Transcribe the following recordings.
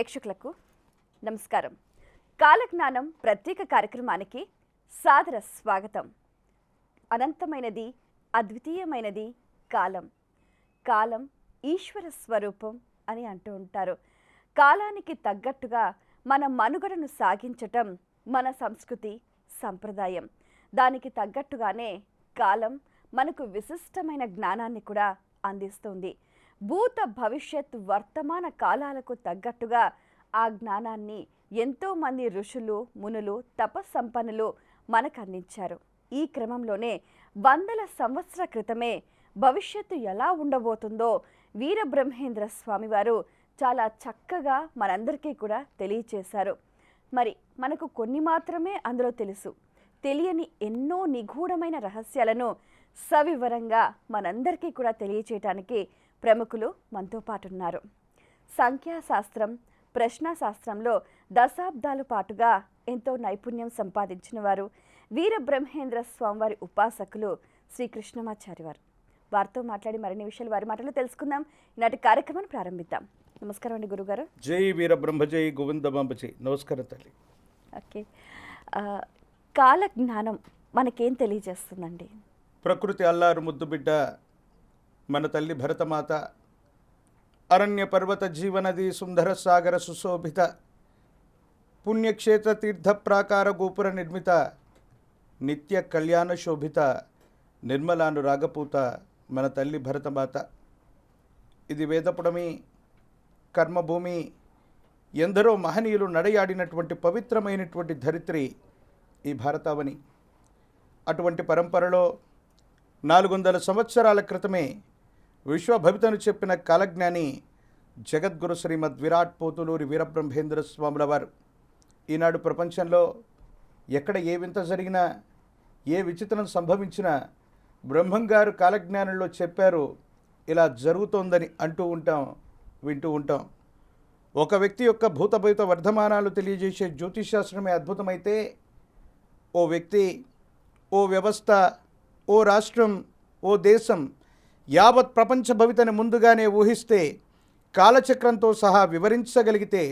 ప్రేక్షకులకు నమస్కారం. కాలజ్ఞానం ప్రత్యేక కార్యక్రమానికి సాదర స్వాగతం. అనంతమైనది అద్వితీయమైనది కాలం. కాలం ఈశ్వర స్వరూపం అని అంటూ ఉంటారు. కాలానికి తగ్గట్టుగా మన మనుగడను సాగించటం మన సంస్కృతి సంప్రదాయం. దానికి తగ్గట్టుగానే కాలం మనకు విశిష్టమైన జ్ఞానాన్ని కూడా అందిస్తుంది. భూత భవిష్యత్ వర్తమాన కాలాలకు తగ్గట్టుగా ఆ జ్ఞానాన్ని ఎంతోమంది ఋషులు మునులు తపస్సంపన్నులు మనకు అందించారు ఈ క్రమంలోనే వందల సంవత్సర క్రితమే భవిష్యత్తు ఎలా ఉండబోతుందో వీరబ్రహ్మేంద్ర స్వామివారు చాలా చక్కగా మనందరికీ కూడా తెలియచేశారు. మరి మనకు కొన్ని మాత్రమే అందులో తెలుసు. తెలియని ఎన్నో నిగూఢమైన రహస్యాలను సవివరంగా మనందరికీ కూడా తెలియచేయటానికి ప్రముఖులు మనతో పాటు ఉన్నారు సంఖ్యాశాస్త్రం ప్రశ్నాశాస్త్రంలో దశాబ్దాల పాటుగా ఎంతో నైపుణ్యం సంపాదించిన వారు వీరబ్రహ్మేంద్ర స్వామివారి ఉపాసకులు శ్రీ కృష్ణమాచారి వారు. వారితో మాట్లాడి మరిన్ని విషయాలు వారి మాటలు తెలుసుకుందాం. ఈనాటి కార్యక్రమాన్ని ప్రారంభిద్దాం. నమస్కారం అండి గురుగారు. జై వీర బ్రహ్మ జై గోవిందమాంబ జై నమస్కారం తల్లి. ఓకే. కాల జ్ఞానం మనకేం తెలియజేస్తుందండి? ప్రకృతి అల్లారు ముద్దు బిడ్డ మన తల్లి భరతమాత అరణ్య పర్వత జీవనది సుందర సాగర సుశోభిత పుణ్యక్షేత్ర తీర్థ ప్రాకార గోపుర నిర్మిత నిత్య కళ్యాణ శోభిత నిర్మలాను రాగపూత మన తల్లి భరతమాత. ఇది వేదపుడమి కర్మభూమి ఎందరో మహనీయులు నడయాడినటువంటి పవిత్రమైనటువంటి ధరిత్రి ఈ భారతావని. అటువంటి పరంపరలో నాలుగు వందల సంవత్సరాల క్రితమే విశ్వభవితను చెప్పిన కాలజ్ఞాని జగద్గురు శ్రీమద్ విరాట్ పోతులూరి వీరబ్రహ్మేంద్ర స్వాముల వారు ఈనాడు ప్రపంచంలో ఎక్కడ ఏ వింత జరిగినా ఏ విచిత్రం సంభవించినా బ్రహ్మంగారు కాలజ్ఞానంలో చెప్పారు ఇలా జరుగుతోందని అంటూ ఉంటాం వింటూ ఉంటాం. ఒక వ్యక్తి యొక్క భూతభూత వర్ధమానాలు తెలియజేసే జ్యోతిశాస్త్రమే అద్భుతమైతే ఓ వ్యక్తి ఓ వ్యవస్థ ఓ రాష్ట్రం ఓ దేశం యావత్ ప్రపంచ భవితని ముందుగానే ఊహిస్తే కాలచక్రంతో సహా వివరించగలిగితే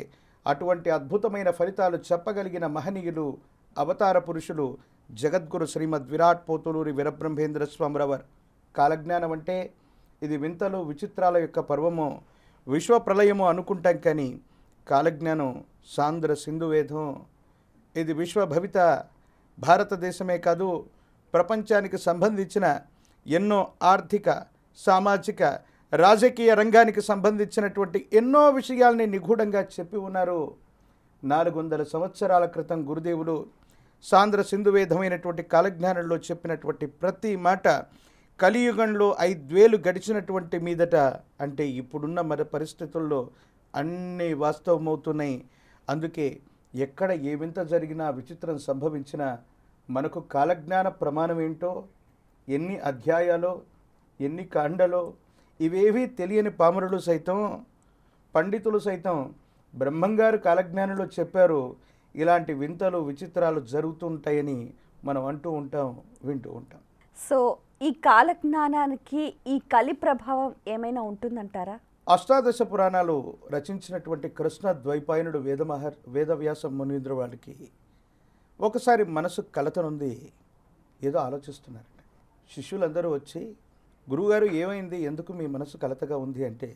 అటువంటి అద్భుతమైన ఫలితాలు చెప్పగలిగిన మహనీయులు అవతార పురుషులు జగద్గురు శ్రీమద్ విరాట్ పోతులూరి వీరబ్రహ్మేంద్ర స్వామిరవర్ కాలజ్ఞానం అంటే ఇది వింతలు విచిత్రాల యొక్క పర్వము విశ్వ ప్రళయము అనుకుంటాం కానీ కాలజ్ఞానం సాంద్ర సింధువేదం. ఇది విశ్వభవిత భారతదేశమే కాదు ప్రపంచానికి సంబంధించిన ఎన్నో ఆర్థిక సామాజిక రాజకీయ రంగానికి సంబంధించినటువంటి ఎన్నో విషయాల్ని నిగూఢంగా చెప్పి ఉన్నారు. నాలుగు వందల సంవత్సరాల క్రితం గురుదేవులు సాంద్ర సింధువేధమైనటువంటి కాలజ్ఞానంలో చెప్పినటువంటి ప్రతి మాట కలియుగంలో ఐద్వేలు గడిచినటువంటి మీదట అంటే ఇప్పుడున్న మరి పరిస్థితుల్లో అన్నీ వాస్తవమవుతున్నాయి. అందుకే ఎక్కడ ఏ వింత జరిగినా విచిత్రం సంభవించినా మనకు కాలజ్ఞాన ప్రమాణం ఏంటో ఎన్ని అధ్యాయాలో ఎన్ని కాండలో ఇవేవీ తెలియని పామరులు సైతం పండితులు సైతం బ్రహ్మంగారు కాలజ్ఞానంలో చెప్పారు ఇలాంటి వింతలు విచిత్రాలు జరుగుతుంటాయని మనం అంటూ ఉంటాం వింటూ ఉంటాం. సో ఈ కాలజ్ఞానానికి ఈ కలి ప్రభావం ఏమైనా ఉంటుందంటారా? అష్టాదశ పురాణాలు రచించినటువంటి కృష్ణ ద్వైపాయనుడు వేదమహర్ వేదవ్యాస మునీంద్ర వాళ్ళకి ఒకసారి మనసు కలతనుంది ఏదో ఆలోచిస్తున్నారంట. శిష్యులందరూ వచ్చి గురువుగారు ఏమైంది? ఎందుకు మీ మనసు కలతగా ఉంది అంటే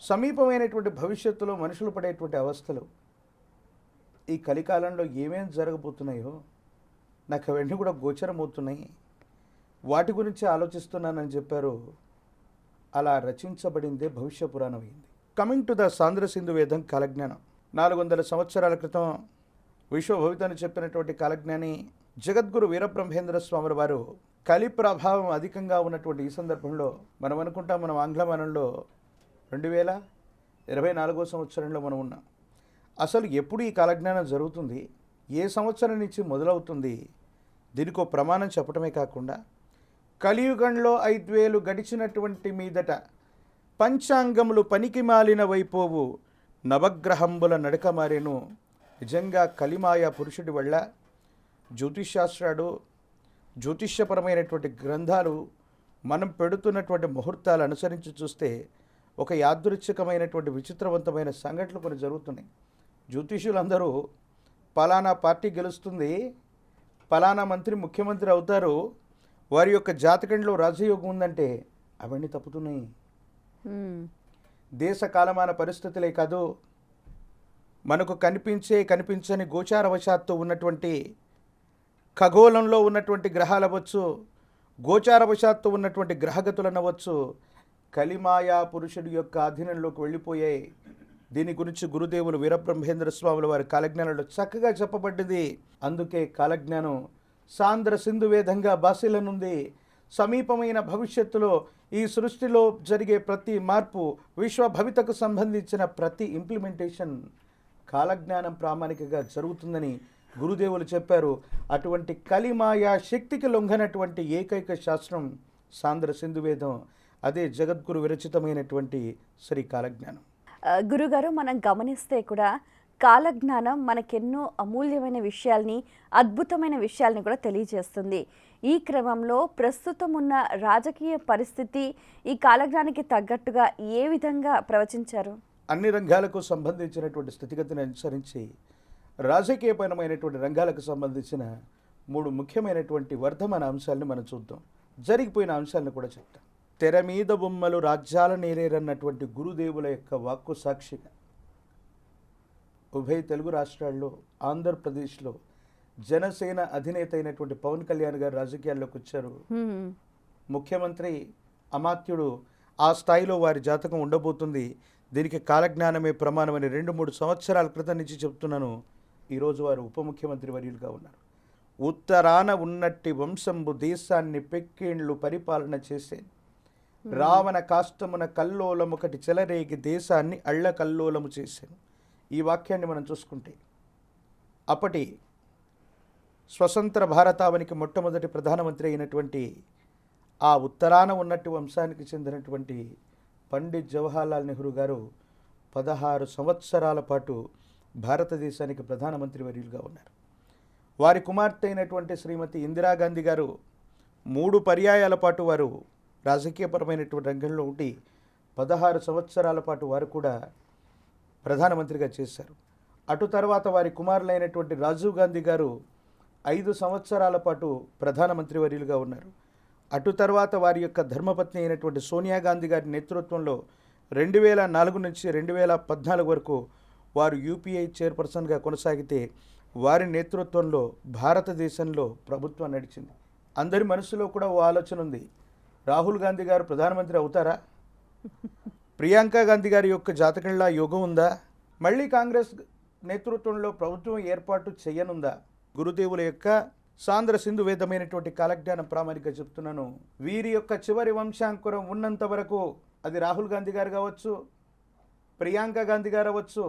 సమీపమైనటువంటి భవిష్యత్తులో మనుషులు పడేటువంటి అవస్థలు ఈ కలికాలంలో ఏమేం జరగబోతున్నాయో నాకు అవన్నీ కూడా గోచరమవుతున్నాయి. వాటి గురించి ఆలోచిస్తున్నానని చెప్పారు. అలా రచించబడిందే భవిష్య పురాణం అయింది కమింగ్ టు ద సాంద్ర సింధు వేదం కాలజ్ఞానం. నాలుగు వందల సంవత్సరాల క్రితం విశ్వభవితను చెప్పినటువంటి కాలజ్ఞాని జగద్గురు వీరబ్రహ్మేంద్ర స్వాముల వారు కలి ప్రభావం అధికంగా ఉన్నటువంటి ఈ సందర్భంలో మనం అనుకుంటాం మనం ఆంగ్లమానంలో రెండు వేల ఇరవై నాలుగో సంవత్సరంలో మనం ఉన్నాం. అసలు ఎప్పుడు ఈ కాలజ్ఞానం జరుగుతుంది? ఏ సంవత్సరం నుంచి మొదలవుతుంది? దీనికి ప్రమాణం చెప్పడమే కాకుండా కలియుగంలో ఐద్వేలు గడిచినటువంటి మీదట పంచాంగములు పనికి మాలిన వైపోవు నవగ్రహంబుల నడక మారేను. నిజంగా కలిమాయ పురుషుడి వల్ల జ్యోతిష్శాస్త్రాలు జ్యోతిష్యపరమైనటువంటి గ్రంథాలు మనం పెడుతున్నటువంటి ముహూర్తాలు అనుసరించి చూస్తే ఒక యాదృచ్ఛికమైనటువంటి విచిత్రవంతమైన సంఘటనలు కొన్ని జరుగుతున్నాయి జ్యోతిష్యులందరూ పలానా పార్టీ గెలుస్తుంది పలానా మంత్రి ముఖ్యమంత్రి అవుతారు వారి యొక్క జాతకంలో రాజయోగం ఉందంటే అవన్నీ తప్పుతున్నాయి. దేశ కాలమాన పరిస్థితులే కాదు మనకు కనిపించే కనిపించని గోచారవశాత్తు ఉన్నటువంటి ఖగోళంలో ఉన్నటువంటి గ్రహాలు అవ్వచ్చు గోచారవశాత్తు ఉన్నటువంటి గ్రహగతులు అనవచ్చు కలిమాయా పురుషుడి యొక్క అధీనంలోకి వెళ్ళిపోయాయి దీని గురించి గురుదేవులు వీరబ్రహ్మేంద్ర స్వాముల వారి కాలజ్ఞానంలో చక్కగా చెప్పబడ్డది. అందుకే కాలజ్ఞానం సాంద్ర సింధు వేదంగా బాసిలనుంది సమీపమైన భవిష్యత్తులో ఈ సృష్టిలో జరిగే ప్రతి మార్పు విశ్వ భవితకు సంబంధించిన ప్రతి ఇంప్లిమెంటేషన్ కాలజ్ఞానం ప్రామాణికగా జరుగుతుందని గురుదేవులు చెప్పారు అటువంటి కలిమాయా శక్తికి లొంగనటువంటి ఏకైక శాస్త్రం సాంద్ర సింధు వేదం అదే జగద్గురు విరచితమైనటువంటి శ్రీ కాలజ్ఞానం గురుగారు మనం గమనిస్తే కూడా కాలజ్ఞానం మనకెన్నో అమూల్యమైన విషయాల్ని అద్భుతమైన విషయాల్ని కూడా తెలియజేస్తుంది. ఈ క్రమంలో ప్రస్తుతం ఉన్న రాజకీయ పరిస్థితి ఈ కాలజ్ఞానికి తగ్గట్టుగా ఏ విధంగా ప్రవచించారు? అన్ని రంగాలకు సంబంధించినటువంటి స్థితిగతిని అనుసరించి రాజకీయపరమైనటువంటి రంగాలకు సంబంధించిన మూడు ముఖ్యమైనటువంటి వర్ధమాన అంశాలను మనం చూద్దాం. జరిగిపోయిన అంశాలను కూడా చెప్తాం. తెర మీద బొమ్మలు రాజ్యాల నేరేరన్నటువంటి గురుదేవుల యొక్క వాక్కు సాక్షిగా ఉభయ తెలుగు రాష్ట్రాల్లో ఆంధ్రప్రదేశ్లో జనసేన అధినేత అయినటువంటి పవన్ కళ్యాణ్ గారు రాజకీయాల్లోకి వచ్చారు. ముఖ్యమంత్రి అమాత్యుడు ఆ స్థాయిలో వారి జాతకం ఉండబోతుంది. దీనికి కాలజ్ఞానమే ప్రమాణమని రెండు మూడు సంవత్సరాల క్రితం నుంచి చెప్తున్నాను. ఈరోజు వారు ఉప ముఖ్యమంత్రి వర్యులుగా ఉన్నారు. ఉత్తరాన ఉన్నట్టి వంశంబు దేశాన్ని పెక్కేండ్లు పరిపాలన చేసే రావణ కాష్టమున కల్లోలముకటి చెలరేగి దేశాన్ని అళ్ళ కల్లోలము చేశాను ఈ వాక్యాన్ని మనం చూసుకుంటే అప్పటి స్వతంత్ర భారతావనికి మొట్టమొదటి ప్రధానమంత్రి అయినటువంటి ఆ ఉత్తరాన ఉన్నట్టు వంశానికి చెందినటువంటి పండిత్ జవహర్లాల్ నెహ్రూ గారు పదహారు సంవత్సరాల పాటు భారతదేశానికి ప్రధానమంత్రి వర్యులుగా ఉన్నారు. వారి కుమార్తె అయినటువంటి శ్రీమతి ఇందిరాగాంధీ గారు మూడు పర్యాయాల పాటు వారు రాజకీయపరమైనటువంటి రంగంలో ఉండి పదహారు సంవత్సరాల పాటు వారు కూడా ప్రధానమంత్రిగా చేశారు. అటు తర్వాత వారి కుమారులైనటువంటి రాజీవ్ గాంధీ గారు ఐదు సంవత్సరాల పాటు ప్రధానమంత్రి వర్యులుగా ఉన్నారు. అటు తర్వాత వారి యొక్క ధర్మపత్ని అయినటువంటి సోనియా గాంధీ గారి నేతృత్వంలో రెండు వేల నాలుగు నుంచి రెండు వేల పద్నాలుగు వరకు వారు యూపీఐ చైర్పర్సన్గా కొనసాగితే వారి నేతృత్వంలో భారతదేశంలో ప్రభుత్వం నడిచింది. అందరి మనసులో కూడా ఓ ఆలోచన ఉంది. రాహుల్ గాంధీ గారు ప్రధానమంత్రి అవుతారా? ప్రియాంక గాంధీ గారి యొక్క జాతకంలా యోగం ఉందా? మళ్ళీ కాంగ్రెస్ నేతృత్వంలో ప్రభుత్వం ఏర్పాటు చేయనుందా? గురుదేవుల యొక్క సాంద్ర సింధు వేదమైనటువంటి కాలజ్ఞానం ప్రామాణిక చెప్తున్నాను. వీరి యొక్క చివరి వంశాంకురం ఉన్నంత వరకు అది రాహుల్ గాంధీ గారు కావచ్చు ప్రియాంక గాంధీ గారు అవ్వచ్చు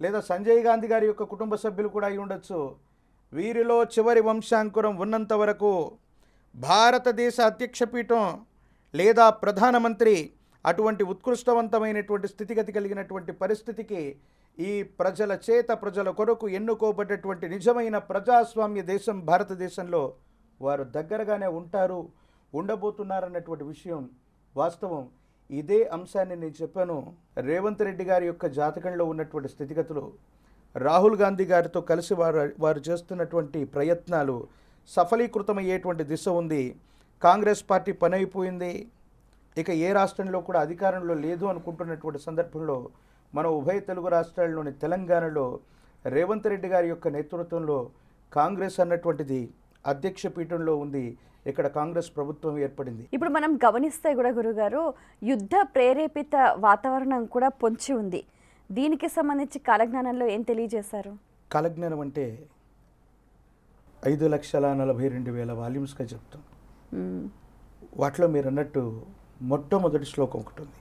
లేదా సంజయ్ గాంధీ గారి యొక్క కుటుంబ సభ్యులు కూడా అయి ఉండొచ్చు. వీరిలో చివరి వంశాంకురం ఉన్నంత వరకు భారతదేశ అధ్యక్ష పీఠం లేదా ప్రధానమంత్రి అటువంటి ఉత్కృష్టవంతమైనటువంటి స్థితిగతి కలిగినటువంటి పరిస్థితికి ఈ ప్రజల చేత ప్రజల కొరకు ఎన్నుకోబడ్డటువంటి నిజమైన ప్రజాస్వామ్య దేశం భారతదేశంలో వారు దగ్గరగానే ఉంటారు ఉండబోతున్నారన్నటువంటి విషయం వాస్తవం. ఇదే అంశాన్ని నేను చెప్పాను. రేవంత్ రెడ్డి గారి యొక్క జాతకంలో ఉన్నటువంటి స్థితిగతులు రాహుల్ గాంధీ గారితో కలిసి వారు వారు చేస్తున్నటువంటి ప్రయత్నాలు సఫలీకృతమయ్యేటువంటి దిశ ఉంది. కాంగ్రెస్ పార్టీ పని అయిపోయింది ఇక ఏ రాష్ట్రంలో కూడా అధికారంలో లేదు అనుకుంటున్నటువంటి సందర్భంలో మన ఉభయ తెలుగు రాష్ట్రాల్లోని తెలంగాణలో రేవంత్ రెడ్డి గారి యొక్క నేతృత్వంలో కాంగ్రెస్ అన్నటువంటిది అధ్యక్ష పీఠంలో ఉంది. ఇక్కడ కాంగ్రెస్ ప్రభుత్వం ఏర్పడింది. ఇప్పుడు మనం గమనిస్తే కూడా గురుగారు యుద్ధ ప్రేరేపిత వాతావరణం కూడా పొంచి ఉంది. దీనికి సంబంధించి కాలజ్ఞానంలో ఏం తెలియజేశారు? కాలజ్ఞానం అంటే ఐదు లక్షల నలభై రెండు వేల వాల్యూమ్స్గా చెప్తాం. వాటిలో మీరు అన్నట్టు మొట్టమొదటి శ్లోకం ఒకటి ఉంది.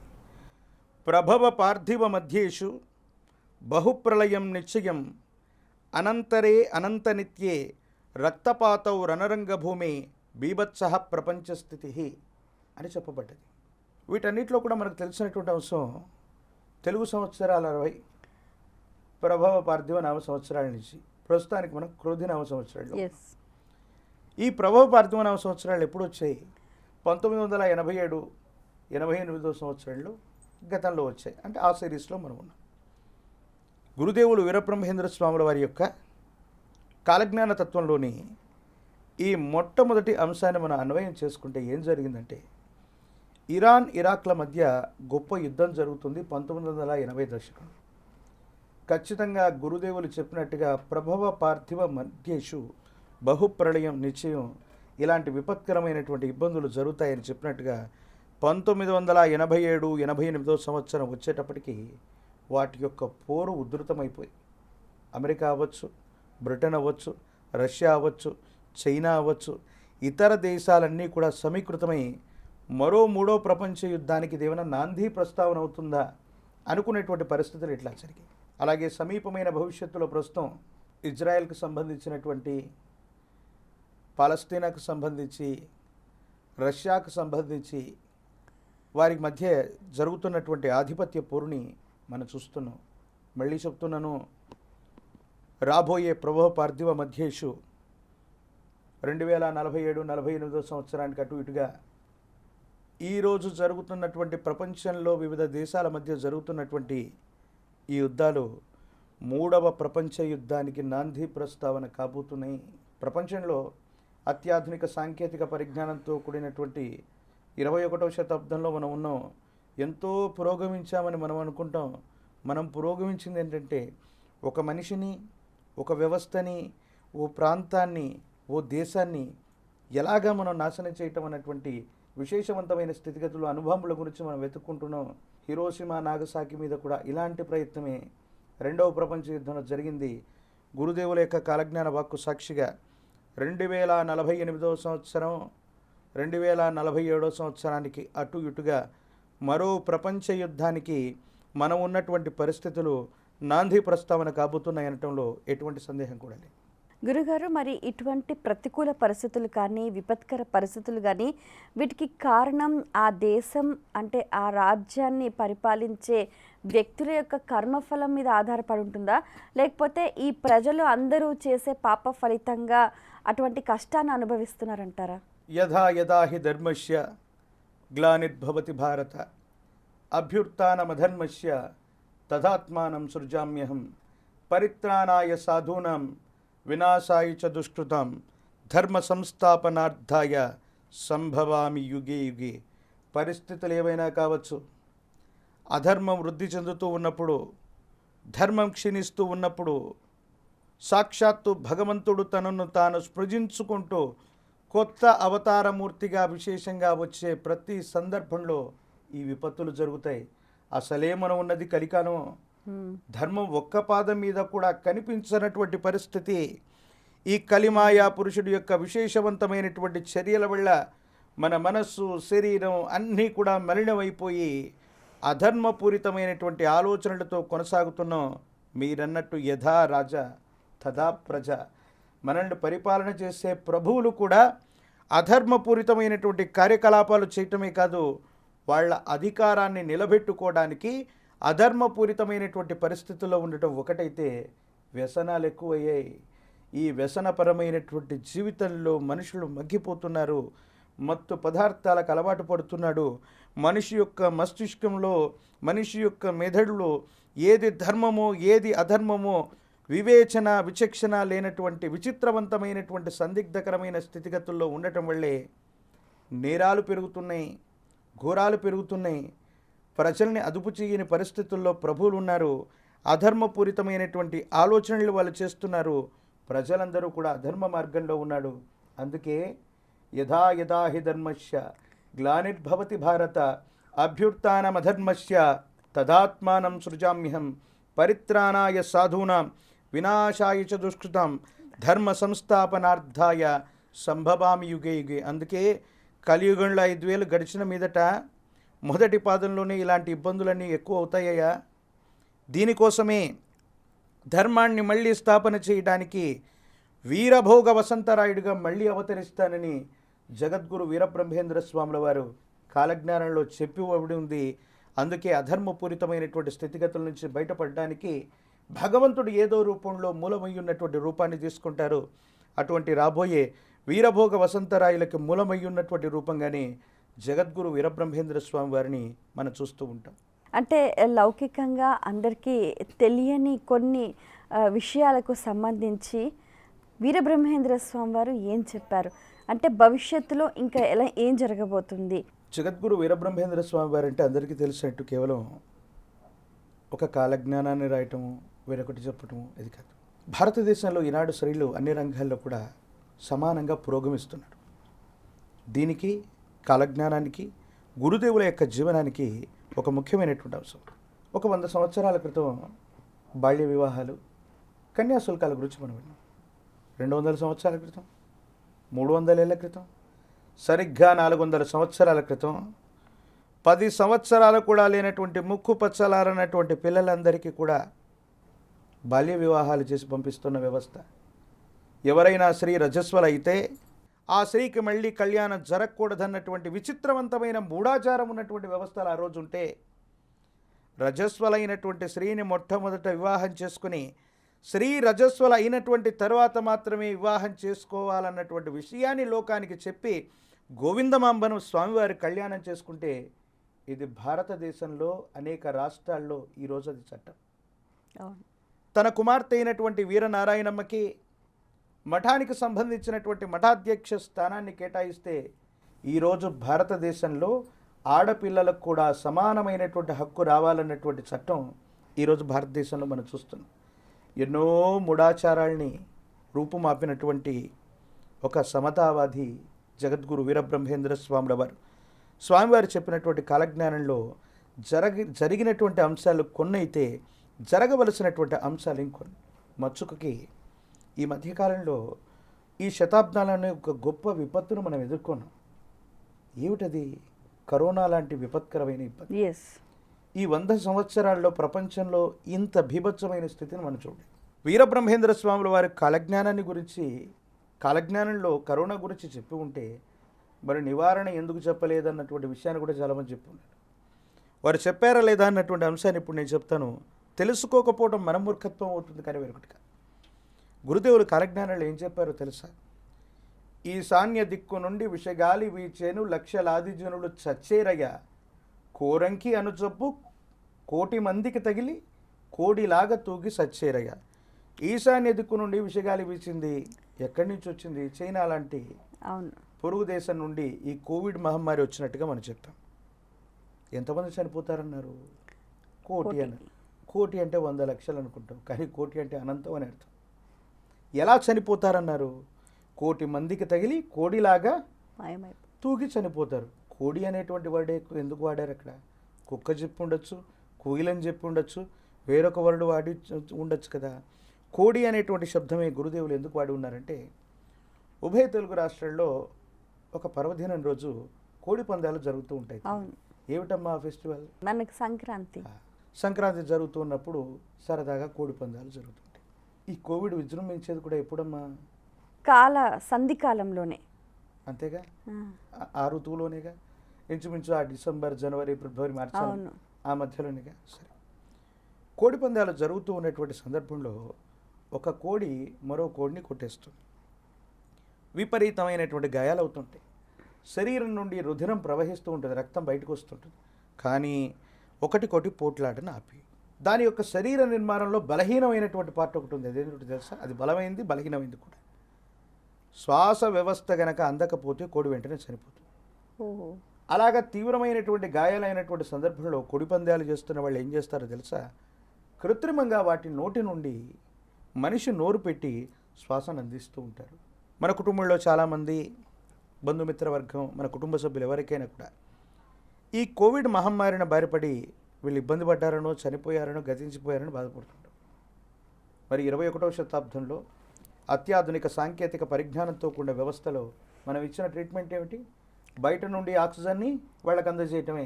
ప్రభవ పార్థివ మధ్యేషు బహుప్రళయం నిశ్చయం అనంతరే అనంత నిత్యే రక్తపాతౌ రణరంగభూమి బీభత్స ప్రపంచస్థితి అని చెప్పబడ్డది. వీటన్నిటిలో కూడా మనకు తెలిసినటువంటి అంశం తెలుగు సంవత్సరాల అరవై ప్రభవ పార్థివ నామ సంవత్సరాల నుంచి ప్రస్తుతానికి మనం క్రోధి నామ సంవత్సరాలు ఈ ప్రభవ పార్థివనామ సంవత్సరాలు ఎప్పుడు వచ్చాయి? పంతొమ్మిది వందల ఎనభై ఏడు ఎనభై ఎనిమిదో సంవత్సరంలో గతంలో వచ్చాయి. అంటే ఆ సిరీస్లో మనం ఉన్నాం. గురుదేవులు వీరబ్రహ్మేంద్ర స్వాముల వారి యొక్క కాలజ్ఞాన తత్వంలోని ఈ మొట్టమొదటి అంశాన్ని మనం అన్వయం చేసుకుంటే ఏం జరిగిందంటే ఇరాన్ ఇరాక్ల మధ్య గొప్ప యుద్ధం జరుగుతుంది పంతొమ్మిది వందల ఎనభై దశకం. ఖచ్చితంగా గురుదేవులు చెప్పినట్టుగా ప్రభవ పార్థివ మధ్యేషు బహుప్రళయం నిశ్చయం ఇలాంటి విపత్కరమైనటువంటి ఇబ్బందులు జరుగుతాయని చెప్పినట్టుగా పంతొమ్మిది వందల ఎనభై ఏడు ఎనభై ఎనిమిదో సంవత్సరం వచ్చేటప్పటికి వాటి యొక్క పోరు ఉధృతమైపోయి. అమెరికా అవ్వచ్చు బ్రిటన్ అవ్వచ్చు రష్యా అవ్వచ్చు చైనా అవ్వచ్చు ఇతర దేశాలన్నీ కూడా సమీకృతమై మరో మూడో ప్రపంచ యుద్ధానికి దేవన నాంది ప్రస్తావన అవుతుందా అనుకునేటువంటి పరిస్థితులు ఇట్లా జరిగాయి. అలాగే సమీపమైన భవిష్యత్తులో ప్రస్తుతం ఇజ్రాయెల్కి సంబంధించినటువంటి పాలస్తీనాకు సంబంధించి రష్యాకు సంబంధించి వారి మధ్య జరుగుతున్నటువంటి ఆధిపత్య పోరుని మనం చూస్తున్నాం. మళ్ళీ చెప్తున్నాను రాబోయే ప్రభవ పార్థివ మధ్యేషు రెండు వేల నలభై ఏడు నలభై ఎనిమిదో సంవత్సరానికి అటు ఇటుగా ఈరోజు జరుగుతున్నటువంటి ప్రపంచంలో వివిధ దేశాల మధ్య జరుగుతున్నటువంటి ఈ యుద్ధాలు మూడవ ప్రపంచ యుద్ధానికి నాంది ప్రస్తావన కాబోతున్నాయి. ప్రపంచంలో అత్యాధునిక సాంకేతిక పరిజ్ఞానంతో కూడినటువంటి ఇరవై ఒకటవ శతాబ్దంలో మనం ఉన్నాం. ఎంతో పురోగమించామని మనం అనుకుంటాం. మనం పురోగమించింది ఏంటంటే ఒక మనిషిని ఒక వ్యవస్థని ఓ ప్రాంతాన్ని ఓ దేశాన్ని ఎలాగా మనం నాశనం చేయటం అన్నటువంటి విశేషవంతమైన స్థితిగతులు అనుభవముల గురించి మనం వెతుక్కుంటున్నాం. హిరోషిమా నాగసాకి మీద కూడా ఇలాంటి ప్రయత్నమే. రెండవ ప్రపంచ యుద్ధంలో జరిగింది. గురుదేవుల యొక్క కాలజ్ఞాన వాక్కు సాక్షిగా రెండు వేల నలభై ఎనిమిదవ సంవత్సరం రెండు వేల నలభై ఏడవ సంవత్సరానికి అటు ఇటుగా మరో ప్రపంచ యుద్ధానికి మనం ఉన్నటువంటి పరిస్థితులు నాంది ప్రస్తావన కాబోతున్నాయనటంలో ఎటువంటి సందేహం కూడా లేదు. గురుగారు మరి ఇటువంటి ప్రతికూల పరిస్థితులు కానీ విపత్కర పరిస్థితులు కానీ వీటికి కారణం ఆ దేశం అంటే ఆ రాజ్యాన్ని పరిపాలించే వ్యక్తుల యొక్క కర్మఫలం మీద ఆధారపడి ఉంటుందా? లేకపోతే ఈ ప్రజలు అందరూ చేసే పాప ఫలితంగా అటువంటి కష్టాన్ని అనుభవిస్తున్నారంటారా? యథా యథా హి ధర్మస్య గ్లానిర్భవతి భారత అభ్యుత్నమధర్మస్య తదాత్మానం సృజామ్యహం పరిత్రాణాయ సాధూనాం వినాశాయ చ దుష్కృతాం ధర్మ సంస్థాపనార్థాయ సంభవామి యుగే యుగే. పరిస్థితులు ఏవైనా కావచ్చు? అధర్మం వృద్ధి చెందుతూ ఉన్నప్పుడు ధర్మం క్షీణిస్తూ ఉన్నప్పుడు సాక్షాత్తు భగవంతుడు తనను తాను స్పృజించుకుంటూ కొత్త అవతారమూర్తిగా విశేషంగా వచ్చే ప్రతి సందర్భంలో ఈ విపత్తులు జరుగుతాయి. అసలే మనం ఉన్నది కలికాలం. ధర్మం ఒక్క పాదం మీద కూడా కనిపించనటువంటి పరిస్థితి. ఈ కలిమాయా పురుషుడి యొక్క విశేషవంతమైనటువంటి చర్యల వల్ల మన మనస్సు శరీరం అన్నీ కూడా మలినమైపోయి అధర్మపూరితమైనటువంటి ఆలోచనలతో కొనసాగుతున్నాం. మీరన్నట్టు యథా రాజా తథా ప్రజ. మనల్ని పరిపాలన చేసే ప్రభువులు కూడా అధర్మపూరితమైనటువంటి కార్యకలాపాలు చేయటమే కాదు వాళ్ళ అధికారాన్ని నిలబెట్టుకోవడానికి అధర్మపూరితమైనటువంటి పరిస్థితుల్లో ఉండటం ఒకటైతే వ్యసనాలు ఎక్కువయ్యాయి. ఈ వ్యసనపరమైనటువంటి జీవితంలో మనుషులు మగ్గిపోతున్నారు. మత్తు పదార్థాలకు అలవాటు పడుతున్నాడు. మనిషి యొక్క మస్తిష్కంలో మనిషి యొక్క మెదడులో ఏది ధర్మమో ఏది అధర్మమో వివేచన విచక్షణ లేనటువంటి విచిత్రవంతమైనటువంటి సందిగ్ధకరమైన స్థితిగతుల్లో ఉండటం వల్లే నేరాలు పెరుగుతున్నాయి. ఘోరాలు పెరుగుతున్నాయి. ప్రజల్ని అదుపు చేయని పరిస్థితుల్లో ప్రభువులు ఉన్నారు అధర్మపూరితమైనటువంటి ఆలోచనలు వాళ్ళు చేస్తున్నారు. ప్రజలందరూ కూడా అధర్మ మార్గంలో ఉన్నాడు. అందుకే యథా యథా హి ధర్మస్య గ్లానిర్భవతి భారత అభ్యుత్నమధర్మస్య తదాత్మానం సృజామ్యహం పరిత్రాణాయ సాధూనాం వినాశాయ చ దుష్కృతం ధర్మ సంస్థాపనార్థాయ సంభవామి యుగే యుగే. అందుకే కలియుగంలో ఐదు వేలు గడిచిన మీదట మొదటి పాదంలోనే ఇలాంటి ఇబ్బందులన్నీ ఎక్కువ అవుతాయా దీనికోసమే ధర్మాన్ని మళ్ళీ స్థాపన చేయడానికి వీరభోగ వసంతరాయుడిగా మళ్ళీ అవతరిస్తానని జగద్గురు వీరబ్రహ్మేంద్ర స్వాముల వారు కాలజ్ఞానంలో చెప్పి ఉంది. అందుకే అధర్మపూరితమైనటువంటి స్థితిగతుల నుంచి బయటపడడానికి భగవంతుడు ఏదో రూపంలో మూలమై ఉన్నటువంటి రూపాన్ని తీసుకుంటారు. అటువంటి రాబోయే వీరభోగ వసంతరాయులకి మూలమై ఉన్నటువంటి రూపంగానే జగద్గురు వీరబ్రహ్మేంద్ర స్వామి వారిని మనం చూస్తూ ఉంటాం. అంటే లౌకికంగా అందరికీ తెలియని కొన్ని విషయాలకు సంబంధించి వీరబ్రహ్మేంద్ర స్వామి వారు ఏం చెప్పారు? అంటే భవిష్యత్తులో ఇంకా ఎలా ఏం జరగబోతుంది? జగద్గురు వీరబ్రహ్మేంద్ర స్వామి వారు అంటే అందరికీ తెలిసినట్టు కేవలం ఒక కాలజ్ఞానాన్ని రాయటము వేరొకటి చెప్పటము ఇది కాదు. భారతదేశంలో ఈనాడు స్త్రీలు అన్ని రంగాల్లో కూడా సమానంగా పురోగమిస్తున్నాడు. దీనికి కాలజ్ఞానానికి గురుదేవుల యొక్క జీవనానికి ఒక ముఖ్యమైనటువంటి అంశం ఒక వంద సంవత్సరాల క్రితం బాల్య వివాహాలు కన్యాశుల్కాల గురించి మనం విన్నాం. రెండు వందల సంవత్సరాల క్రితం మూడు వందల ఏళ్ళ క్రితం సరిగ్గా నాలుగు వందల సంవత్సరాల క్రితం పది సంవత్సరాలు కూడా లేనటువంటి ముక్కు పచ్చలారనటువంటి పిల్లలందరికీ కూడా బాల్య వివాహాలు చేసి పంపిస్తున్న వ్యవస్థ ఎవరైనా స్త్రీ రజస్వల అయితే ఆ స్త్రీకి మళ్ళీ కళ్యాణం జరగకూడదన్నటువంటి విచిత్రవంతమైన మూఢాచారం ఉన్నటువంటి వ్యవస్థలు ఆ రోజు ఉంటే రజస్వలైనటువంటి స్త్రీని మొట్టమొదట వివాహం చేసుకుని స్త్రీ రజస్వల అయినటువంటి తర్వాత మాత్రమే వివాహం చేసుకోవాలన్నటువంటి విషయాన్ని లోకానికి చెప్పి గోవిందమాంబను స్వామివారి కళ్యాణం చేసుకుంటే ఇది భారతదేశంలో అనేక రాష్ట్రాల్లో ఈరోజు అది చట్టం. తన కుమార్తె అయినటువంటి వీరనారాయణమ్మకి మఠానికి సంబంధించినటువంటి మఠాధ్యక్ష స్థానాన్ని కేటాయిస్తే ఈరోజు భారతదేశంలో ఆడపిల్లలకు కూడా సమానమైనటువంటి హక్కు రావాలన్నటువంటి చట్టం ఈరోజు భారతదేశంలో మనం చూస్తున్నాం. ఎన్నో మూఢాచారాల్ని రూపుమాపినటువంటి ఒక సమతావాది జగద్గురు వీరబ్రహ్మేంద్ర స్వాముల వారు స్వామివారు చెప్పినటువంటి కాలజ్ఞానంలో జరగి జరిగినటువంటి అంశాలు కొన్నైతే జరగవలసినటువంటి అంశాలు ఇంకొన్ని. మచ్చుకకి ఈ మధ్యకాలంలో ఈ శతాబ్దాలనే ఒక గొప్ప విపత్తును మనం ఎదుర్కొన్నాం. ఏమిటది? కరోనా లాంటి విపత్కరమైన ఇబ్బంది. ఈ వంద సంవత్సరాల్లో ప్రపంచంలో ఇంత భీభత్సమైన స్థితిని మనం చూడండి వీరబ్రహ్మేంద్ర స్వాముల వారి కాలజ్ఞానాన్ని గురించి కాలజ్ఞానంలో కరోనా గురించి చెప్పి ఉంటే మరి నివారణ ఎందుకు చెప్పలేదన్నటువంటి విషయాన్ని కూడా చాలామంది చెప్పి ఉన్నారు వారు చెప్పారా లేదా అన్నటువంటి అంశాన్ని ఇప్పుడు నేను చెప్తాను. తెలుసుకోకపోవడం మన మూర్ఖత్వం అవుతుంది కానీ వేరొకటి గురుదేవులు కాలజ్ఞానంలో ఏం చెప్పారో తెలుసా? ఈశాన్య దిక్కు నుండి విషగాలి వీచేను లక్షలాది జనులు చచ్చేరయ్యా కోరంకి అనుచొప్పు కోటి మందికి తగిలి కోడిలాగా తూగి సచ్చేరయ్యా ఈశాన్య దిక్కు నుండి విషగాలి వీచింది ఎక్కడి నుంచి వచ్చింది? చైనా లాంటి అవును. పొరుగు దేశం నుండి ఈ కోవిడ్ మహమ్మారి వచ్చినట్టుగా మనం చెప్పాం ఎంతమంది చనిపోతారన్నారు? కోటి కోటి. అని కోటి అంటే వంద లక్షలు అనుకుంటాం. కానీ కోటి అంటే అనంతం అని అర్థం. ఎలా చనిపోతారన్నారు? కోటి మందికి తగిలి కోడిలాగా తూగి చనిపోతారు. కోడి అనేటువంటి వర్డే ఎందుకు వాడారు అక్కడ? కుక్క చెప్పి ఉండొచ్చు కోయిలని చెప్పి ఉండొచ్చు వేరొక వర్డ్ వాడి ఉండొచ్చు కదా. కోడి అనేటువంటి శబ్దమే గురుదేవులు ఎందుకు వాడి ఉన్నారంటే ఉభయ తెలుగు రాష్ట్రాల్లో ఒక పర్వదినం రోజు కోడి పందాలు జరుగుతూ ఉంటాయి. ఏమిటమ్మా ఫెస్టివల్? మనకు సంక్రాంతి. సంక్రాంతి జరుగుతున్నప్పుడు సరదాగా కోడి పందాలు జరుగుతుంటాయి ఈ కోవిడ్ విజృంభించేది కూడా ఎప్పుడమ్మా? కాల సంధికాలంలోనే అంతేగా? ఆ, ఋతువులోనేగా? ఇంచుమించు ఆ డిసెంబర్ జనవరి ఫిబ్రవరి మార్చి ఆ మధ్యలోనేగా? సరే. కోడి పందాలు జరుగుతూ ఉన్నటువంటి సందర్భంలో ఒక కోడి మరో కోడిని కొట్టేస్తుంది. విపరీతమైనటువంటి గాయాలు అవుతుంటాయి. శరీరం నుండి రుధిరం ప్రవహిస్తూ ఉంటుంది రక్తం బయటకు వస్తుంటుంది. కానీ ఒకటి కొట్టి పోట్లాటను ఆపి దాని యొక్క శరీర నిర్మాణంలో బలహీనమైనటువంటి పార్ట్ ఒకటి ఉంది. అదేంటో తెలుసా? అది బలమైంది బలహీనమైంది కూడా. శ్వాస వ్యవస్థ గనక అందకపోతే కోడి వెంటనే చనిపోతుంది. అలాగా తీవ్రమైనటువంటి గాయాలైనటువంటి సందర్భంలో కోడి పందాలు చేస్తున్న వాళ్ళు ఏం చేస్తారో తెలుసా? కృత్రిమంగా వాటి నోటి నుండి మనిషి నోరు పెట్టి శ్వాసను అందిస్తూ ఉంటారు. మన కుటుంబంలో చాలామంది బంధుమిత్ర వర్గం మన కుటుంబ సభ్యులు ఎవరికైనా కూడా ఈ కోవిడ్ మహమ్మారిన బారిపడి వీళ్ళు ఇబ్బంది పడ్డారనో చనిపోయారనో గతించిపోయారనో బాధపడుతుంటారు మరి ఇరవై ఒకటవ శతాబ్దంలో అత్యాధునిక సాంకేతిక పరిజ్ఞానంతో కూడిన వ్యవస్థలో మనం ఇచ్చిన ట్రీట్మెంట్ ఏమిటి? బయట నుండి ఆక్సిజన్ని వాళ్ళకి అందజేయటమే.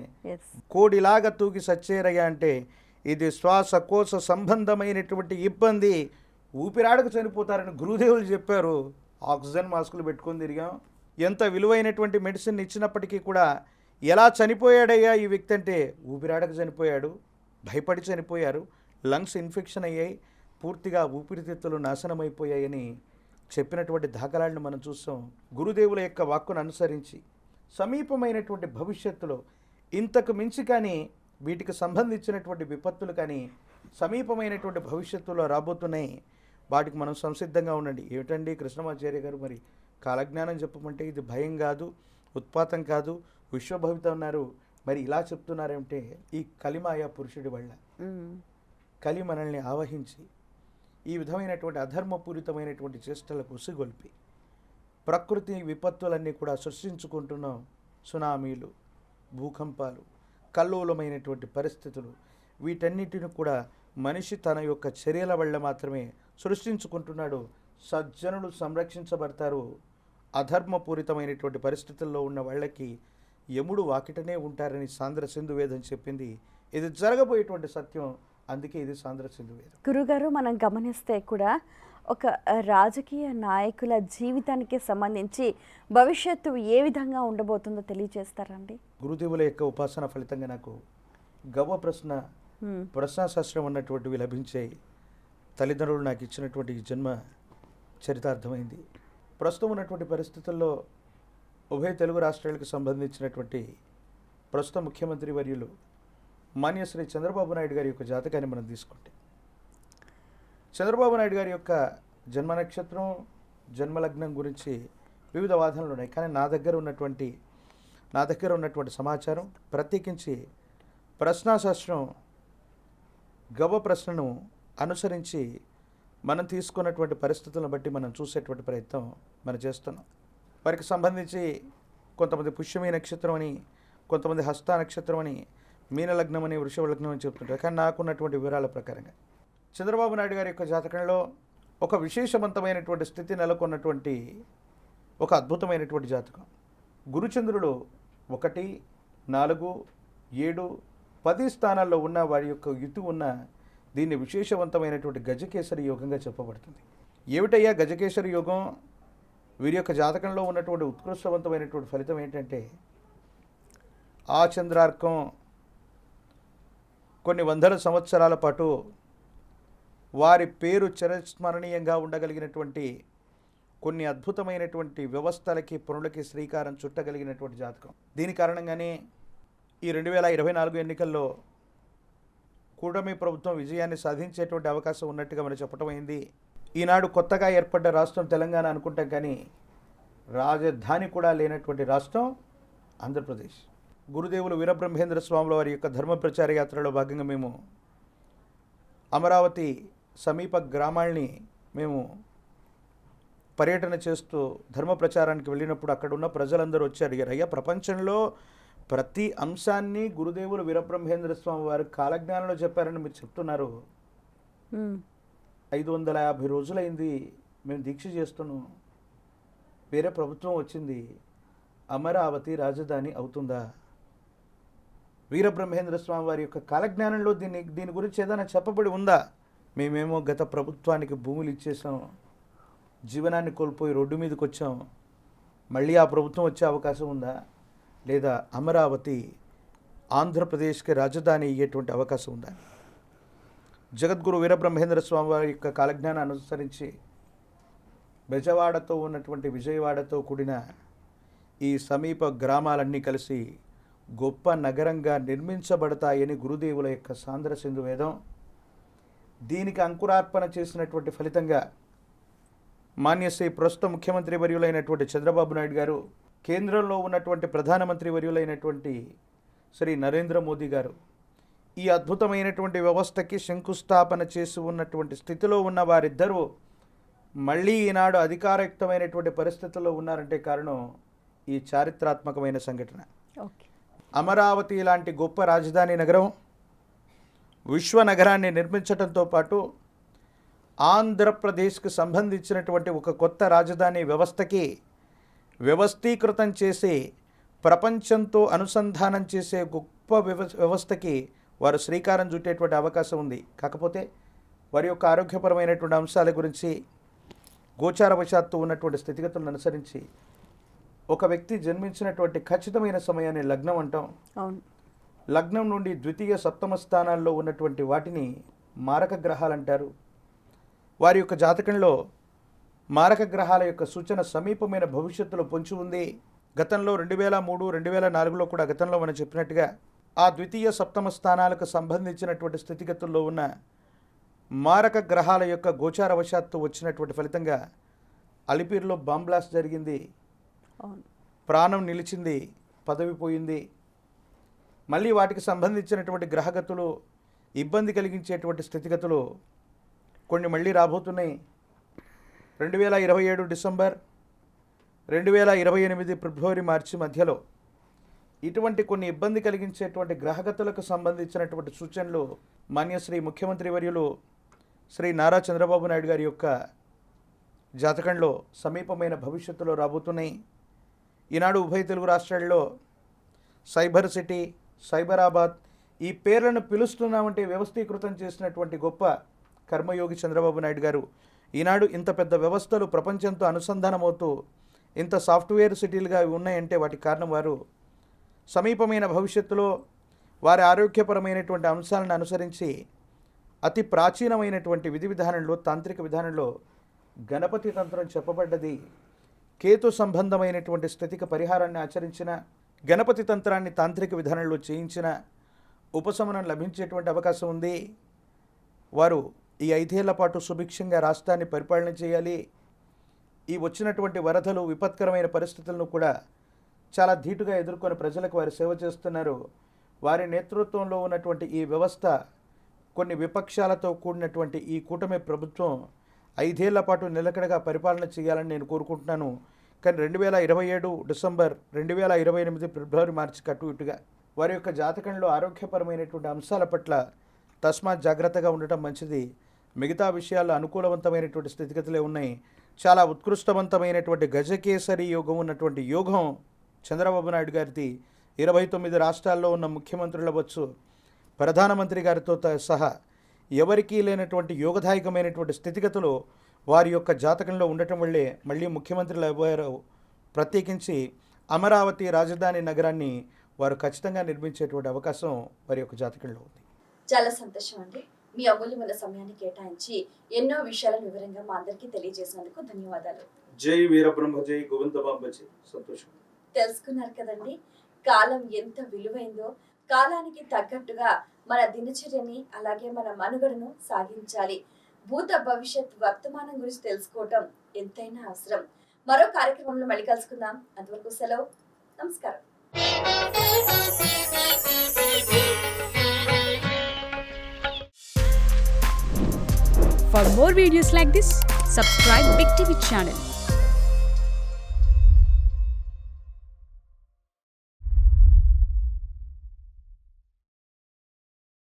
కోడిలాగా తూగి సచ్చేరయ్య అంటే ఇది శ్వాసకోశ సంబంధమైనటువంటి ఇబ్బంది. ఊపిరాడకు చనిపోతారని గురుదేవులు చెప్పారు. ఆక్సిజన్ మాస్కులు పెట్టుకొని తిరిగాం. ఎంత విలువైనటువంటి మెడిసిన్ ఇచ్చినప్పటికీ కూడా ఎలా చనిపోయాడయ్యా ఈ వ్యక్తి అంటే? ఊపిరాడక చనిపోయాడు భయపడి చనిపోయారు లంగ్స్ ఇన్ఫెక్షన్ అయ్యాయి పూర్తిగా ఊపిరితిత్తులు నాశనమైపోయాయని చెప్పినటువంటి దాఖలాలను మనం చూస్తాం. గురుదేవుల యొక్క వాక్కును అనుసరించి సమీపమైనటువంటి భవిష్యత్తులో ఇంతకు మించి కానీ వీటికి సంబంధించినటువంటి విపత్తులు కానీ సమీపమైనటువంటి భవిష్యత్తులో రాబోతున్నాయి. వాటికి మనం సంసిద్ధంగా ఉండండి. ఏమిటండి కృష్ణమాచార్య గారు మరి కాలజ్ఞానం చెప్పమంటే ఇది భయం కాదు. ఉత్పాతం కాదు విశ్వభవిత ఉన్నారు మరి ఇలా చెప్తున్నారేమిటే ఈ కలిమాయ పురుషుడి వల్ల. కలి మనల్ని ఆవహించి ఈ విధమైనటువంటి అధర్మపూరితమైనటువంటి చేష్టలకు ఉసిగొల్పి ప్రకృతి విపత్తులన్నీ కూడా సృష్టించుకుంటున్నాం సునామీలు భూకంపాలు కల్లోలమైనటువంటి పరిస్థితులు. వీటన్నిటిని కూడా మనిషి తన యొక్క చర్యల వల్ల మాత్రమే సృష్టించుకుంటున్నాడు. సజ్జనులు సంరక్షించబడతారు. అధర్మపూరితమైనటువంటి పరిస్థితుల్లో ఉన్న వాళ్ళకి యముడు వాకిటనే ఉంటారని సాంద్ర సింధు వేదం చెప్పింది. ఇది జరగబోయేటువంటి సత్యం అందుకే ఇది సాంద్ర సింధు వేదం గురుగారు మనం గమనిస్తే కూడా ఒక రాజకీయ నాయకుల జీవితానికి సంబంధించి భవిష్యత్తు ఏ విధంగా ఉండబోతుందో తెలియజేస్తారండి గురుదేవుల యొక్క ఉపాసన ఫలితంగా నాకు గవ్వ ప్రశ్న ప్రశ్నాశాస్త్రం అన్నటువంటివి లభించాయి తల్లిదండ్రులు నాకు ఇచ్చినటువంటి ఈ జన్మ చరితార్థమైంది. ప్రస్తుతం ఉన్నటువంటి పరిస్థితుల్లో ఉభయ తెలుగు రాష్ట్రాలకు సంబంధించినటువంటి ప్రస్తుత ముఖ్యమంత్రి వర్యులు మాన్యశ్రీ చంద్రబాబు నాయుడు గారి యొక్క జాతకాన్ని మనం తీసుకుంటే. చంద్రబాబు నాయుడు గారి యొక్క జన్మ నక్షత్రం జన్మలగ్నం గురించి వివిధ వాదనలు ఉన్నాయి. కానీ నా దగ్గర ఉన్నటువంటి నా దగ్గర ఉన్నటువంటి సమాచారం ప్రత్యేకించి ప్రశ్నాశాస్త్రం గవ ప్రశ్నను అనుసరించి మనం తీసుకున్నటువంటి పరిస్థితులను బట్టి మనం చూసేటువంటి ప్రయత్నం మనం చేస్తున్నాం. వారికి సంబంధించి కొంతమంది పుష్యమీ నక్షత్రం అని కొంతమంది హస్త నక్షత్రం అని మీనలగ్నం అని వృషభ లగ్నం అని చెప్తుంటారు. కానీ నాకున్నటువంటి వివరాల ప్రకారంగా చంద్రబాబు నాయుడు గారి యొక్క జాతకంలో ఒక విశేషవంతమైనటువంటి స్థితి నెలకొన్నటువంటి ఒక అద్భుతమైనటువంటి జాతకం. గురుచంద్రుడు ఒకటి నాలుగు ఏడు పది స్థానాల్లో ఉన్న వారి యొక్క యుతి ఉన్న దీన్ని విశేషవంతమైనటువంటి గజకేసరి యోగంగా చెప్పబడుతుంది. ఏమిటయ్యా గజకేసరి యోగం? వీరి యొక్క జాతకంలో ఉన్నటువంటి ఉత్కృష్టవంతమైనటువంటి ఫలితం ఏంటంటే ఆ చంద్రార్కం కొన్ని వందల సంవత్సరాల పాటు వారి పేరు చిరస్మరణీయంగా ఉండగలిగినటువంటి కొన్ని అద్భుతమైనటువంటి వ్యవస్థలకి పనులకి శ్రీకారం చుట్టగలిగినటువంటి జాతకం. దీని కారణంగానే ఈ రెండు వేల ఇరవై నాలుగు ఎన్నికల్లో కూటమి ప్రభుత్వం విజయాన్ని సాధించేటువంటి అవకాశం ఉన్నట్టుగా మనం చెప్పటమైంది. అయింది ఈనాడు కొత్తగా ఏర్పడ్డ రాష్ట్రం తెలంగాణ అనుకుంటాం కానీ రాజధాని కూడా లేనటువంటి రాష్ట్రం ఆంధ్రప్రదేశ్. గురుదేవులు వీరబ్రహ్మేంద్ర స్వాముల వారి యొక్క ధర్మ ప్రచార యాత్రలో భాగంగా మేము అమరావతి సమీప గ్రామాల్ని మేము పర్యటన చేస్తూ ధర్మ ప్రచారానికి వెళ్ళినప్పుడు అక్కడ ఉన్న ప్రజలందరూ వచ్చి అడిగారు అయ్యా ప్రపంచంలో ప్రతి అంశాన్ని గురుదేవులు వీరబ్రహ్మేంద్ర స్వామి వారు కాలజ్ఞానంలో చెప్పారని మీరు చెప్తున్నారు. ఐదు వందల యాభై రోజులైంది. మేము దీక్ష చేస్తున్నాం. వేరే ప్రభుత్వం వచ్చింది. అమరావతి రాజధాని అవుతుందా? వీరబ్రహ్మేంద్ర స్వామి వారి యొక్క కాలజ్ఞానంలో దీన్ని దీని గురించి ఏదైనా చెప్పబడి ఉందా? మేమేమో గత ప్రభుత్వానికి భూములు ఇచ్చేసాం జీవనాన్ని కోల్పోయి రోడ్డు మీదకి వచ్చాం. మళ్ళీ ఆ ప్రభుత్వం వచ్చే అవకాశం ఉందా? లేదా అమరావతి ఆంధ్రప్రదేశ్కి రాజధాని అయ్యేటువంటి అవకాశం ఉందా? జగద్గురు వీరబ్రహ్మేంద్ర స్వామి వారి యొక్క కాలజ్ఞానాన్ని అనుసరించి బెజవాడతో ఉన్నటువంటి విజయవాడతో కూడిన ఈ సమీప గ్రామాలన్నీ కలిసి గొప్ప నగరంగా నిర్మించబడతాయని గురుదేవుల యొక్క సాంద్ర సింధు వేదం. దీనికి అంకురార్పణ చేసినటువంటి ఫలితంగా మాన్యశ్రీ ప్రస్తుత ముఖ్యమంత్రి వర్యులైనటువంటి చంద్రబాబు నాయుడు గారు కేంద్రంలో ఉన్నటువంటి ప్రధానమంత్రి వర్యులైనటువంటి శ్రీ నరేంద్ర మోదీ గారు ఈ అద్భుతమైనటువంటి వ్యవస్థకి శంకుస్థాపన చేసి ఉన్నటువంటి స్థితిలో ఉన్న వారిద్దరూ మళ్ళీ ఈనాడు అధికారయుక్తమైనటువంటి పరిస్థితుల్లో ఉన్నారంటే కారణం ఈ చారిత్రాత్మకమైన సంఘటన. అమరావతి లాంటి గొప్ప రాజధాని నగరం విశ్వ నగరాన్ని నిర్మించడంతో పాటు ఆంధ్రప్రదేశ్కు సంబంధించినటువంటి ఒక కొత్త రాజధాని వ్యవస్థకి వ్యవస్థీకృతం చేసి ప్రపంచంతో అనుసంధానం చేసే గొప్ప వ్యవ వ్యవస్థకి వారు శ్రీకారం చుట్టేటువంటి అవకాశం ఉంది. కాకపోతే వారి యొక్క ఆరోగ్యపరమైనటువంటి అంశాల గురించి గోచారవశాత్తు ఉన్నటువంటి స్థితిగతులను అనుసరించి ఒక వ్యక్తి జన్మించినటువంటి ఖచ్చితమైన సమయాన్ని లగ్నం అంటాం. అవును. లగ్నం నుండి ద్వితీయ సప్తమ స్థానాల్లో ఉన్నటువంటి వాటిని మారక గ్రహాలు అంటారు. వారి యొక్క జాతకంలో మారక గ్రహాల యొక్క సూచన సమీపమైన భవిష్యత్తులో పొంచి ఉంది. గతంలో రెండు వేల మూడు రెండు వేల నాలుగులో కూడా గతంలో మనం చెప్పినట్టుగా ఆ ద్వితీయ సప్తమ స్థానాలకు సంబంధించినటువంటి స్థితిగతుల్లో ఉన్న మారక గ్రహాల యొక్క గోచారవశాత్తు వచ్చినటువంటి ఫలితంగా అలిపిరిలో బాంబ్ బ్లాస్ట్ జరిగింది. ప్రాణం నిలిచింది పదవి పోయింది. మళ్ళీ వాటికి సంబంధించినటువంటి గ్రహగతులు ఇబ్బంది కలిగించేటువంటి స్థితిగతులు కొన్ని మళ్ళీ రాబోతున్నాయి. రెండు వేల ఇరవై ఏడు డిసెంబర్ రెండు వేల ఇరవై ఎనిమిది ఫిబ్రవరి మార్చి మధ్యలో ఇటువంటి కొన్ని ఇబ్బంది కలిగించేటువంటి గ్రహగతులకు సంబంధించినటువంటి సూచనలు మాన్యశ్రీ ముఖ్యమంత్రి వర్యులు శ్రీ నారా చంద్రబాబు నాయుడు గారి యొక్క జాతకంలో సమీపమైన భవిష్యత్తులో రాబోతున్నాయి. ఈనాడు ఉభయ తెలుగు రాష్ట్రాల్లో సైబర్ సిటీ సైబరాబాద్ ఈ పేర్లను పిలుస్తున్నామంటే వ్యవస్థీకృతం చేసినటువంటి గొప్ప కర్మయోగి చంద్రబాబు నాయుడు గారు. ఈనాడు ఇంత పెద్ద వ్యవస్థలు ప్రపంచంతో అనుసంధానమవుతూ ఇంత సాఫ్ట్వేర్ సిటీలుగా ఉన్నాయంటే వాటి కారణం వారు సమీపమైన భవిష్యత్తులో వారి ఆరోగ్యపరమైనటువంటి అంశాలను అనుసరించి అతి ప్రాచీనమైనటువంటి విధి విధానంలో తాంత్రిక విధానంలో గణపతి తంత్రం చెప్పబడ్డది. కేతు సంబంధమైనటువంటి స్థితికి పరిహారాన్ని ఆచరించిన గణపతి తంత్రాన్ని తాంత్రిక విధానంలో చేయించిన ఉపశమనం లభించేటువంటి అవకాశం ఉంది. వారు ఈ ఐదేళ్ళ పాటు సుభిక్షంగా రాష్ట్రాన్ని పరిపాలన చేయాలి. ఈ వచ్చినటువంటి వరదలు విపత్కరమైన పరిస్థితులను కూడా చాలా ధీటుగా ఎదుర్కొని ప్రజలకు వారు సేవ చేస్తున్నారు. వారి నేతృత్వంలో ఉన్నటువంటి ఈ వ్యవస్థ కొన్ని విపక్షాలతో కూడినటువంటి ఈ కూటమి ప్రభుత్వం ఐదేళ్ళ పాటు నిలకడగా పరిపాలన చేయాలని నేను కోరుకుంటున్నాను. కానీ రెండు వేల ఇరవై ఏడు డిసెంబర్ రెండు వేల ఇరవై ఎనిమిది ఫిబ్రవరి మార్చి కట్టు ఇటుగా వారి యొక్క జాతకంలో ఆరోగ్యపరమైనటువంటి అంశాల పట్ల తస్మాత్ జాగ్రత్తగా ఉండటం మంచిది. మిగతా విషయాల్లో అనుకూలవంతమైనటువంటి స్థితిగతులే ఉన్నాయి. చాలా ఉత్కృష్టవంతమైనటువంటి గజకేసరి యోగం ఉన్నటువంటి యోగం చంద్రబాబు నాయుడు గారిది ఇరవై తొమ్మిది రాష్ట్రాల్లో ఉన్న ముఖ్యమంత్రులు అవ్వచ్చు ప్రధానమంత్రి గారితో త- సహా ఎవరికీ లేనటువంటి యోగదాయకమైనటువంటి స్థితిగతులు వారి యొక్క జాతకంలో ఉండటం వల్లే మళ్ళీ ముఖ్యమంత్రులు అయ్యారు ప్రత్యేకించి అమరావతి రాజధాని నగరాన్ని వారు ఖచ్చితంగా నిర్మించేటువంటి అవకాశం వారి యొక్క జాతకంలో ఉంది. చాలా సంతోషం అండి. మీ అమూల్యమైన సమయాన్ని కేటాయించి ఎన్నో విషయాలను వివరంగా మా అందరికీ తెలియజేసినందుకు ధన్యవాదాలు. జై వీరబ్రహ్మ జై గోవిందబాంబ జై సంతోషం. తెలుసుకున్నారు కదండి. కాలం ఎంత విలువైందో కాలానికి తగ్గట్టుగా మన దినచర్యని అలాగే మన మనుగడను సాగించాలి. భూత భవిష్యత్ వర్తమానం గురించి తెలుసుకోవటం ఎంతైనా అవసరం. మరో కార్యక్రమంలో మళ్ళీ కలుసుకుందాం. అంతవరకు సెలవు. నమస్కారం. For more videos like this, subscribe Big TV channel.